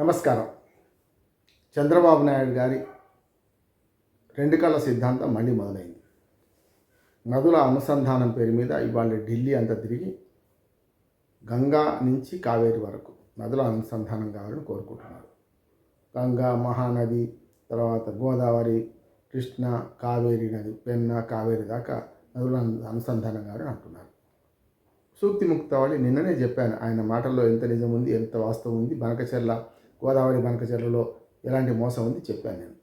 నమస్కారం. చంద్రబాబు నాయుడు గారి రెండు కళ్ళ సిద్ధాంతం మళ్ళీ మొదలైంది. నదుల అనుసంధానం పేరు మీద ఇవాళ ఢిల్లీ అంతా తిరిగి గంగా నుంచి కావేరి వరకు నదుల అనుసంధానం కావాలని కోరుకుంటున్నారు. గంగా మహానది తర్వాత గోదావరి కృష్ణ కావేరి నది పెన్న కావేరి దాకా నదుల అనుసంధానం కావాలని అంటున్నారు. సూక్తి ముక్తవాళి నిన్ననే చెప్పాను ఆయన మాటల్లో ఎంత నిజం ఉంది ఎంత వాస్తవం ఉంది బనకచెర్ల గోదావరి బనకచెర్లలో ఎలాంటి మోసం ఉంది చెప్పాను నేను.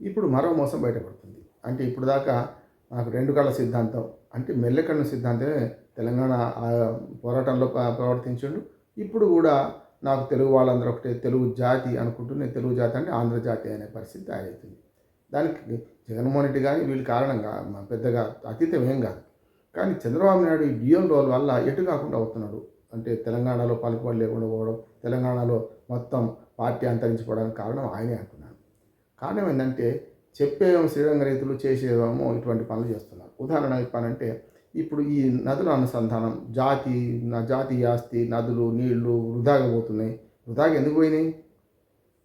ఇప్పుడు మరో మోసం బయటపడుతుంది. అంటే ఇప్పుడు దాకా నాకు రెండు కళ్ళ సిద్ధాంతం అంటే మెల్లకన్ను సిద్ధాంతమే తెలంగాణ పోరాటంలో ప్రవర్తించండు. ఇప్పుడు కూడా నాకు తెలుగు వాళ్ళందరూ ఒకటే తెలుగు జాతి అనుకుంటూనే తెలుగు జాతి అంటే ఆంధ్రజాతి అనే పరిస్థితి తయారవుతుంది దానికి జగన్మోహన్ రెడ్డి కానీ వీళ్ళు కారణంగా పెద్దగా అతీతం ఏం కాదు. కానీ చంద్రబాబు నాయుడు ఈ డ్యూయల్ రోల్ వల్ల ఎటు కాకుండా అవుతున్నాడు అంటే తెలంగాణలో పలుకుబడి లేకుండా పోవడం తెలంగాణలో మొత్తం పార్టీ అంతరించిపోవడానికి కారణం ఆయనే అంటున్నాను కారణం ఏంటంటే చెప్పేమో శ్రీరంగ రైతులు చేసేవేమో ఇటువంటి పనులు చేస్తున్నారు. ఉదాహరణ చెప్పానంటే ఇప్పుడు ఈ నదుల అనుసంధానం జాతి నా జాతి ఆస్తి నదులు నీళ్ళు వృధాగా పోతున్నాయి. వృధాగా ఎందుకు పోయినాయి?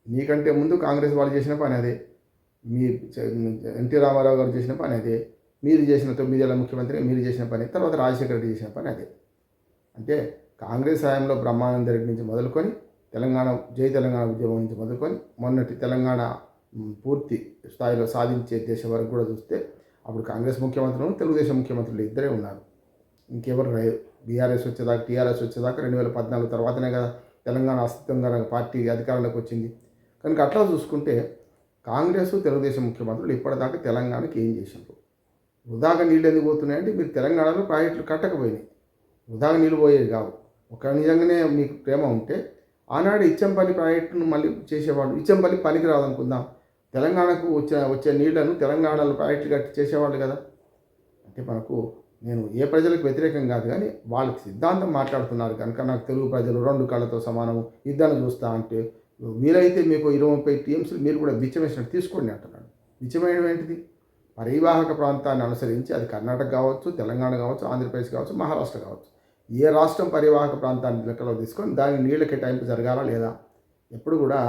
నీకంటే ముందు కాంగ్రెస్ వాళ్ళు చేసిన పని అదే. మీ ఎన్టీ రామారావు గారు చేసిన పని అదే. మీరు చేసిన తొమ్మిదేళ్ళ ముఖ్యమంత్రి మీరు చేసిన పని తర్వాత రాజశేఖర రెడ్డి చేసిన పని అదే. అంటే కాంగ్రెస్ హయాంలో బ్రహ్మానంద రెడ్డి నుంచి మొదలుకొని తెలంగాణ జై తెలంగాణ ఉద్యమం నుంచి మొదలుకొని మొన్నటి తెలంగాణ పూర్తి స్థాయిలో సాధించే దేశం వరకు కూడా చూస్తే అప్పుడు కాంగ్రెస్ ముఖ్యమంత్రులు తెలుగుదేశం ముఖ్యమంత్రులు ఇద్దరే ఉన్నారు. ఇంకెవరు రా- బీఆర్ఎస్ వచ్చేదాకా టీఆర్ఎస్ వచ్చేదాకా రెండు వేల పద్నాలుగు తర్వాతనే కదా తెలంగాణ అస్తిత్వంగా పార్టీ అధికారంలోకి వచ్చింది. కనుక అట్లా చూసుకుంటే కాంగ్రెస్ తెలుగుదేశం ముఖ్యమంత్రులు ఇప్పటిదాకా తెలంగాణకి ఏం చేసినారు వృధాగా నీళ్ళు ఎందుకు పోతున్నాయంటే మీరు తెలంగాణలో ప్రాజెక్టులు కట్టకపోయినాయి. వృధాగా నీళ్ళు పోయేవి కావు. ఒక నిజంగానే మీకు ప్రేమ ఉంటే ఆనాడు ఇచ్చంపల్లి ప్రాజెక్టును మళ్ళీ చేసేవాడు ఇచ్చంపల్లి పనికి రాదనుకుందాం. తెలంగాణకు వచ్చే వచ్చే నీళ్ళను తెలంగాణలో ప్రాజెక్టులు కట్టి చేసేవాళ్ళు కదా. అంటే మనకు నేను ఏ ప్రజలకు వ్యతిరేకం కాదు కానీ వాళ్ళ సిద్ధాంతం మాట్లాడుతున్నారు కనుక నాకు తెలుగు ప్రజలు రెండు కళ్ళతో సమానం ఇద్దరు చూస్తా అంటే వీలైతే మీకు ఇరవై ముప్పై టీఎంసీలు మీరు కూడా బిచ్చమేసినట్టు తీసుకోండి అంటున్నాడు. బిచ్చమేయడం ఏంటిది? పరివాహక ప్రాంతాన్ని అనుసరించి అది కర్ణాటక కావచ్చు తెలంగాణ కావచ్చు ఆంధ్రప్రదేశ్ కావచ్చు మహారాష్ట్ర కావచ్చు. ఏ రాష్ట్రం పరివాహక ప్రాంతాన్ని లెక్కలో తీసుకొని దాని నీళ్ళ కేటాయింపు జరగాలా లేదా? ఎప్పుడు కూడా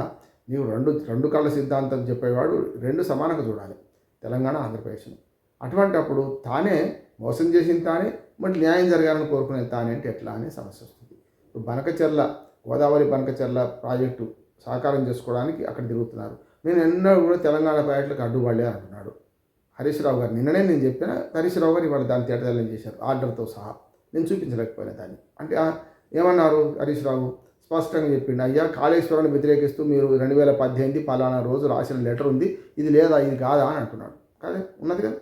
నీవు రెండు రెండు కళ్ళ సిద్ధాంతం చెప్పేవాడు రెండు సమానంగా చూడాలి. తెలంగాణ ఆంధ్రప్రదేశ్ను అటువంటి అప్పుడు తానే మోసం చేసిన తానే మరి న్యాయం జరగాలని కోరుకునే తానే అంటే ఎట్లా అనే సమస్య వస్తుంది. ఇప్పుడు బనకచెర్ల గోదావరి బనకచెర్ల ప్రాజెక్టు సాకారం చేసుకోవడానికి అక్కడ తిరుగుతున్నారు. నేను ఎన్నో కూడా తెలంగాణ ప్రాజెక్టులకు అడ్డుపడలే అంటున్నాడు హరీష్ రావు గారు నిన్ననే నేను చెప్పిన హరీష్ రావు గారు ఇవాళ దాన్ని తేటతెల్లం చేశారు ఆర్డర్తో సహా. నేను చూపించలేకపోయినా దాన్ని. అంటే ఏమన్నారు హరీష్ రావు? స్పష్టంగా చెప్పిండు అయ్యా కాళేశ్వరాన్ని వ్యతిరేకిస్తూ మీరు రెండు వేల పద్దెనిమిది పలానా రోజు రాసిన లెటర్ ఉంది. ఇది లేదా ఇది కాదా? అని అంటున్నాడు. కాదే ఉన్నది కదా.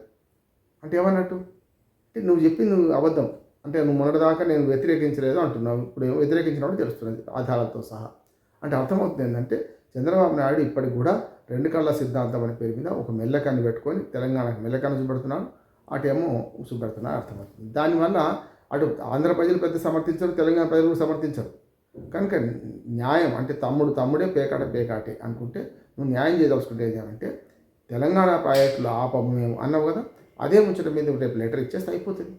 అంటే ఏమన్నట్టు? అంటే నువ్వు చెప్పింది నువ్వు అబద్ధం. అంటే నువ్వు మొన్నటిదాకా నేను వ్యతిరేకించలేదు అంటున్నావు. ఇప్పుడు ఏమో వ్యతిరేకించినప్పుడు తెలుస్తున్నది ఆధారాలతో సహా. అంటే అర్థమవుతుంది ఏంటంటే చంద్రబాబు నాయుడు ఇప్పటికి కూడా రెండు కళ్ళ సిద్ధాంతం అని పేరు మీద ఒక మెల్లకాన్ని పెట్టుకొని తెలంగాణకు మెల్లకాన్ని చూపెడుతున్నాడు. అటేమో చూపెడుతున్నాడు అర్థమవుతుంది. దానివల్ల అటు ఆంధ్ర ప్రజలు పెద్ద సమర్థించరు తెలంగాణ ప్రజలు సమర్థించరు. కనుక న్యాయం అంటే తమ్ముడు తమ్ముడే పేకాట పేకాటే అనుకుంటే నువ్వు న్యాయం చేయదలుచుకుంటే అంటే తెలంగాణ ప్రాజెక్టులు ఆపము మేము అన్నావు కదా అదే ముచ్చట మీద రేపు లెటర్ ఇచ్చేస్తే అయిపోతుంది.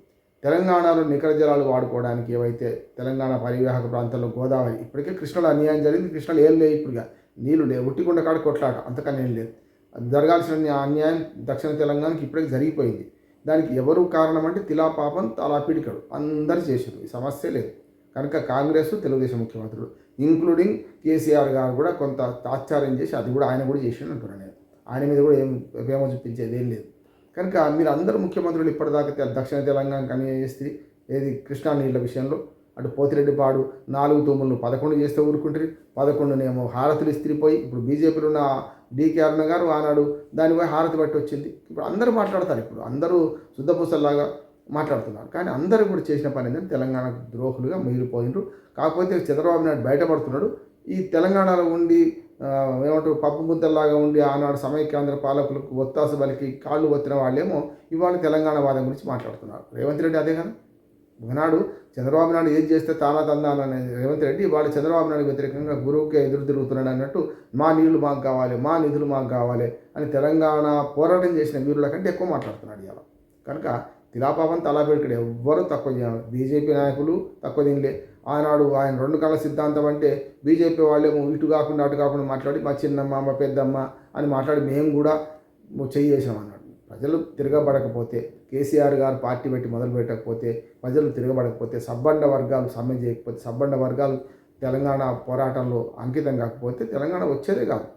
తెలంగాణలో నికర జలాలు వాడుకోవడానికి ఏవైతే తెలంగాణ పరివాహక ప్రాంతంలో గోదావరి ఇప్పటికే కృష్ణలో అన్యాయం జరిగింది కృష్ణలో ఏం లేవు ఇప్పుడుగా నీళ్ళు లేవు ఒట్టికొండ కాడ కొట్లాట అంతకన్నా ఏం లేదు. జరగాల్సిన అన్యాయం దక్షిణ తెలంగాణకి ఇప్పటికి జరిగిపోయింది. దానికి ఎవరు కారణం అంటే తిలా పాపం తలా పిడికడు. అందరు చేశారు ఈ సమస్య లేదు. కనుక కాంగ్రెస్ తెలుగుదేశం ముఖ్యమంత్రులు ఇంక్లూడింగ్ కేసీఆర్ గారు కూడా కొంత తాత్సార్యం చేసి అది కూడా ఆయన కూడా చేసిండు అంటున్నాను నేను. ఆయన మీద కూడా ఏం ప్రేమ చూపించేది ఏం లేదు. కనుక మీరు అందరూ ముఖ్యమంత్రులు ఇప్పటిదాకా దక్షిణ తెలంగాణకు అన్యాయం చేస్తే ఏది కృష్ణా నీళ్ళ విషయంలో అటు పోతిరెడ్డిపాడు నాలుగు తూములను పదకొండు చేస్తే ఊరుకుంటారు. పదకొండునేమో హారతులు ఇస్త్రిపోయి ఇప్పుడు బీజేపీలో ఉన్న డీకే అరుణ గారు ఆనాడు దానిపై హారతి బట్టి వచ్చింది. ఇప్పుడు అందరూ మాట్లాడతారు ఇప్పుడు. అందరూ శుద్ధపూసల్లాగా మాట్లాడుతున్నారు. కానీ అందరూ కూడా చేసిన పని ఏంటంటే తెలంగాణ ద్రోహులుగా మిగిలిపోయినారు కాకపోతే చంద్రబాబు నాయుడు బయటపడుతున్నాడు. ఈ తెలంగాణలో ఉండి ఏమంటారు పప్పు ముద్దల్లాగా ఉండి ఆనాడు సమైక్యాంధ్ర పాలకులకు ఒత్తాసు బలికి కాళ్ళు వచ్చిన వాళ్ళేమో ఇవాళ తెలంగాణ వాదం గురించి మాట్లాడుతున్నారు. రేవంత్ రెడ్డి అదే కదా? ఒకనాడు చంద్రబాబు నాయుడు ఏం చేస్తే తానా తందానని రేవంత్ రెడ్డి వాళ్ళు చంద్రబాబు నాయుడు వ్యతిరేకంగా గురువుకే ఎదురు తిరుగుతున్నాడు అన్నట్టు మా నీళ్ళు మాకు కావాలి మా నిధులు మాకు కావాలి అని తెలంగాణ పోరాటం చేసిన వీరుల కంటే ఎక్కువ మాట్లాడుతున్నాడు ఇవాళ. కనుక తిలాపాపం తలాపేడుకడు ఎవ్వరూ తక్కువ బీజేపీ నాయకులు తక్కువ తినలే. ఆనాడు ఆయన రెండు కాల సిద్ధాంతం అంటే బీజేపీ వాళ్ళేమో ఇటు కాకుండా అటు కాకుండా మాట్లాడి మా చిన్నమ్మ మా పెద్దమ్మ అని మాట్లాడి మేము కూడా చేసాం అన్నాడు ప్రజలు తిరగబడకపోతే కేసీఆర్ గారు పార్టీ పెట్టి మొదలు పెట్టకపోతే ప్రజలు తిరగబడకపోతే సబ్బండ వర్గాలు సమ్మె చేయకపోతే సబ్బండ వర్గాలు తెలంగాణ పోరాటంలో అంకితం కాకపోతే తెలంగాణ వచ్చేదే కాదు.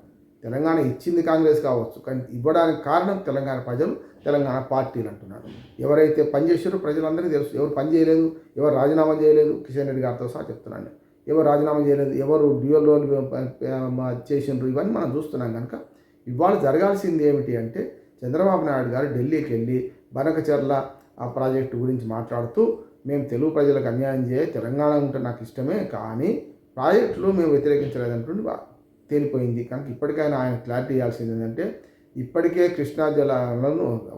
తెలంగాణ ఇచ్చింది కాంగ్రెస్ కావచ్చు కానీ ఇవ్వడానికి కారణం తెలంగాణ ప్రజలు తెలంగాణ పార్టీలు అంటున్నారు. ఎవరైతే పనిచేసారో ప్రజలందరికీ తెలుసు. ఎవరు పని చేయలేదు ఎవరు రాజీనామా చేయలేదు కిషన్ రెడ్డి గారితో సహా చెప్తున్నాను. ఎవరు రాజీనామా చేయలేదు ఎవరు డ్యూయల్ రోల్ చేసిండ్రు ఇవన్నీ మనం చూస్తున్నాం కనుక ఇవాళ జరగాల్సింది ఏమిటి అంటే చంద్రబాబు నాయుడు గారు ఢిల్లీకి వెళ్ళి బనకచర్ల ఆ ప్రాజెక్టు గురించి మాట్లాడుతూ మేము తెలుగు ప్రజలకు అన్యాయం చేయ తెలంగాణ ఉంటే నాకు ఇష్టమే కానీ ప్రాజెక్టులు మేము వ్యతిరేకించలేదంటుండి తేలిపోయింది. కనుక ఇప్పటికైనా ఆయన క్లారిటీ ఇవ్వాల్సింది ఏంటంటే ఇప్పటికే కృష్ణా జలాలను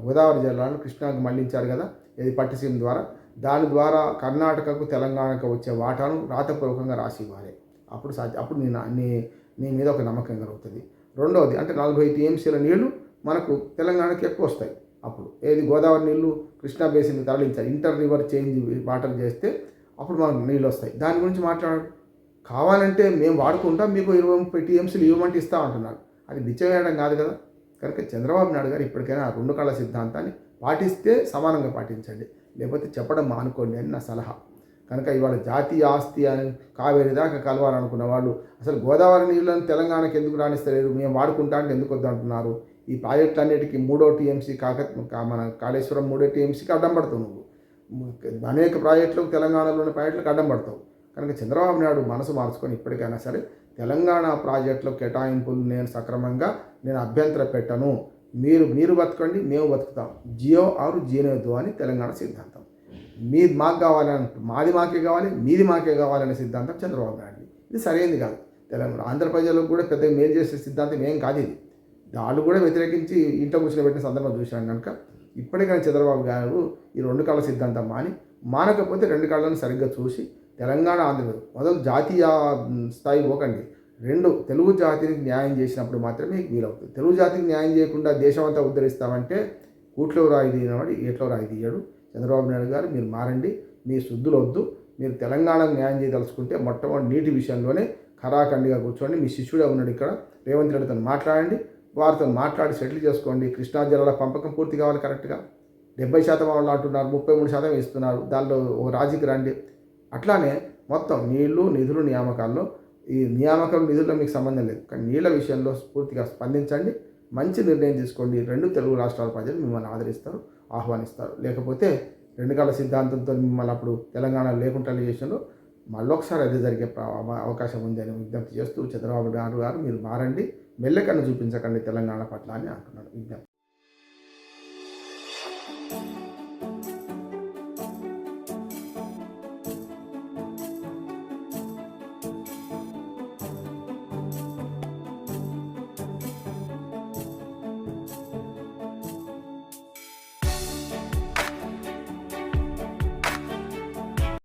గోదావరి జలాలను కృష్ణాకు మళ్ళించారు కదా ఇది పట్టిసీమ ద్వారా. దాని ద్వారా కర్ణాటకకు తెలంగాణకు వచ్చే వాటాను రాతపూర్వకంగా రాసి ఇవ్వాలి. అప్పుడు సాధ్య అప్పుడు నీ నీ నీ మీద ఒక నమ్మకం కలుగుతుంది. రెండవది అంటే నలభై టీఎంసీల నీళ్ళు మనకు తెలంగాణకి ఎక్కువ వస్తాయి అప్పుడు. ఏది గోదావరి నీళ్ళు కృష్ణా బేసిన్ తరలించాలి. ఇంటర్ రివర్ చేంజ్ వాటర్ చేస్తే అప్పుడు మనకు నీళ్ళు వస్తాయి. దాని గురించి మాట్లాడు కావాలంటే మేము వాడుకుంటాం. మీకు ఇరవై ముప్పై టీఎంసీలు ఇవ్వమంటే ఇస్తా అంటున్నారు. అది నిత్యమేయడం కాదు కదా. కనుక చంద్రబాబు నాయుడు గారు ఇప్పటికైనా ఆ రెండు కళ్ళ సిద్ధాంతాన్ని పాటిస్తే సమానంగా పాటించండి. లేకపోతే చెప్పడం మానుకోండి అని నా సలహా. కనుక ఇవాళ జాతీయ ఆస్తి అని కావేరి దాకా కలవాలనుకున్న వాళ్ళు అసలు గోదావరి నీళ్ళని తెలంగాణకి ఎందుకు రాణిస్తలేరు? మేము వాడుకుంటా అంటే ఎందుకు వద్దంటున్నారు? ఈ ప్రాజెక్టులన్నిటికీ మూడో టీఎంసీ కాక మన కాళేశ్వరం మూడో టీఎంసీకి అడ్డం పడతావు నువ్వు. అనేక ప్రాజెక్టులకు తెలంగాణలోని ప్రాజెక్టులకు అడ్డం పడతావు. కనుక చంద్రబాబు నాయుడు మనసు మార్చుకొని ఇప్పటికైనా సరే తెలంగాణ ప్రాజెక్టులో కేటాయింపులు నేను సక్రమంగా నేను అభ్యంతర పెట్టను. మీరు మీరు బతకండి మేము బతుకుతాం. జియో ఆరు జియోనేదో అని తెలంగాణ సిద్ధాంతం. మీది మాకు కావాలని మాది మాకే కావాలి మీది మాకే కావాలనే సిద్ధాంతం చంద్రబాబు నాయుడు ఇది సరైనది కాదు. తెలంగాణ ఆంధ్ర ప్రజలకు కూడా పెద్దగా మేలు చేసే సిద్ధాంతం ఏం కాదు ఇది. వాళ్ళు కూడా వ్యతిరేకించి ఇంట్లో కూర్చోబెట్టిన పెట్టిన సందర్భం చూశాను కనుక ఇప్పటికైనా చంద్రబాబు గారు ఈ రెండు కాళ్ళ సిద్ధాంతం మాని మానకపోతే రెండు కాళ్ళను సరిగ్గా చూసి తెలంగాణ ఆంధ్రప్రదేశ్ మొదలు జాతీయ స్థాయి పోకండి. రెండు తెలుగు జాతికి న్యాయం చేసినప్పుడు మాత్రమే వీలవుతుంది. తెలుగు జాతికి న్యాయం చేయకుండా దేశం అంతా ఉద్ధరిస్తామంటే కూట్లో రాయి తీయనవాడు ఏట్లో రాయి తీయడు. చంద్రబాబు నాయుడు గారు మీరు మారండి మీ శుద్ధులు వద్దు మీరు తెలంగాణకు న్యాయం చేయదలుచుకుంటే మొట్టమొదటి నీటి విషయంలోనే ఖరాఖండిగా కూర్చోండి. మీ శిష్యుడే ఉన్నాడు ఇక్కడ. రేవంత్ రెడ్డితో మాట్లాడండి. వారితో మాట్లాడి సెటిల్ చేసుకోండి. కృష్ణా జిల్లాల పంపకం పూర్తి కావాలి కరెక్ట్గా. డెబ్బై శాతం వాళ్ళు అంటున్నారు ముప్పై మూడు శాతం ఇస్తున్నారు. దానిలో ఓ రాజీకి రండి. అట్లానే మొత్తం నీళ్ళు నిధులు నియామకాల్లో ఈ నియామకం నిధుల్లో మీకు సంబంధం లేదు. కానీ నీళ్ళ విషయంలో పూర్తిగా స్పందించండి. మంచి నిర్ణయం తీసుకోండి. రెండు తెలుగు రాష్ట్రాల ప్రజలు మిమ్మల్ని ఆదరిస్తారు ఆహ్వానిస్తారు. లేకపోతే రెండు కాల సిద్ధాంతంతో మిమ్మల్ని అప్పుడు తెలంగాణ లేకుండా చేసినారు. మళ్ళొకసారి అదే జరిగే అవకాశం ఉందని విజ్ఞప్తి చేస్తూ చంద్రబాబు నాయుడు గారు మీరు మారండి. మెల్లకన్ను చూపించకండి తెలంగాణ పట్ల అని అంటున్నాడు విజ్ఞప్తి